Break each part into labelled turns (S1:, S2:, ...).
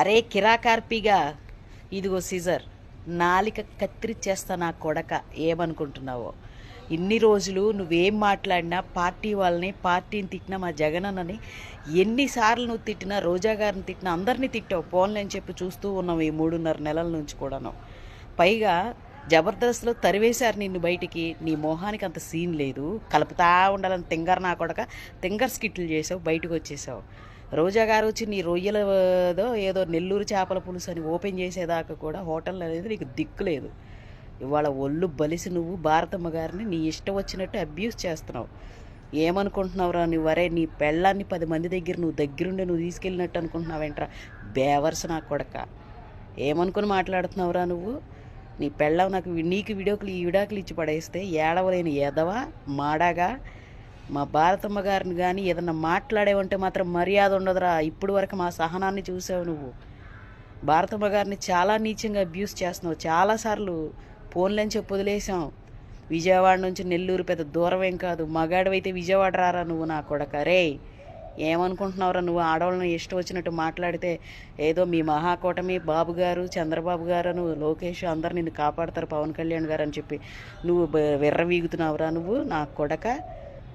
S1: అరే కిరాకార్పిగా. ఇదిగో సిజర్ నాలిక కత్తిరిచ్చేస్తా నా కొడక ఏమనుకుంటున్నావో. ఇన్ని రోజులు నువ్వేం మాట్లాడినా పార్టీ వాళ్ళని పార్టీని తిట్టినా మా జగనన్నని ఎన్నిసార్లు నువ్వు తిట్టినా రోజా గారిని తిట్టినా అందరినీ తిట్టావు. పోన్లే అని చెప్పి చూస్తూ ఉన్నావు ఈ మూడున్నర నెలల నుంచి కూడాను. పైగా జబర్దస్త్లో తరివేశారు నిన్ను బయటికి. నీ మొహానికి అంత సీన్ లేదు. కలుపుతా ఉండాలని తింగర్ నా కొడక తింగర్ స్కిట్లు చేసావు బయటకు వచ్చేసావు. రోజా గారు వచ్చి నీ రొయ్యలదో ఏదో నెల్లూరు చేపల పులుసు అని ఓపెన్ చేసేదాకా కూడా హోటల్ అనేది నీకు దిక్కు లేదు. ఇవాళ ఒళ్ళు బలిసి నువ్వు భారతమ్మ గారిని నీ ఇష్టం వచ్చినట్టు అబ్యూస్ చేస్తున్నావు. ఏమనుకుంటున్నావురా నువ్వు? వరే నీ పెళ్ళాన్ని పది మంది దగ్గర నువ్వు దగ్గరుండి నువ్వు తీసుకెళ్ళినట్టు అనుకుంటున్నావేంట్రా? బేవర్స్ నా కొడక. ఏమనుకుని మాట్లాడుతున్నావురా నువ్వు? నీ పెళ్ళం నాకు నీకు విడాకులు ఈ విడాకులు ఇచ్చి పడేస్తే ఏడవలేని ఎదవా మాడాగా మా భారతమ్మ గారిని కానీ ఏదన్నా మాట్లాడేవంటే మాత్రం మర్యాద ఉండదురా. ఇప్పుడు వరకు మా సహనాన్ని చూసావు నువ్వు. భారతమ్మ గారిని చాలా నీచంగా అబ్యూస్ చేస్తున్నావు. చాలాసార్లు ఫోన్లని చెప్పి వదిలేసాం విజయవాడ నుంచి నెల్లూరు పెద్ద దూరం ఏం కాదు. మగాడివైతే విజయవాడ రారా నువ్వు నా కొడక. రే ఏమనుకుంటున్నావురా నువ్వు? ఆడవాళ్ళని ఇష్టం వచ్చినట్టు మాట్లాడితే ఏదో మీ మహాకూటమి బాబు గారు చంద్రబాబు గారు నువ్వు లోకేష్ అందరు నిన్ను కాపాడతారు పవన్ కళ్యాణ్ గారు అని చెప్పి నువ్వు విర్ర విర్రవీగుతున్నావురా నువ్వు నా కొడక.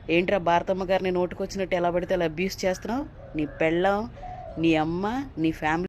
S1: ఏంట్రా భారతమ్మ గారిని నోటుకొచ్చినట్టు ఎలా పడితే అలా అబ్యూస్ చేస్తున్నావు? నీ పెళ్ళం నీ అమ్మ నీ ఫ్యామిలీ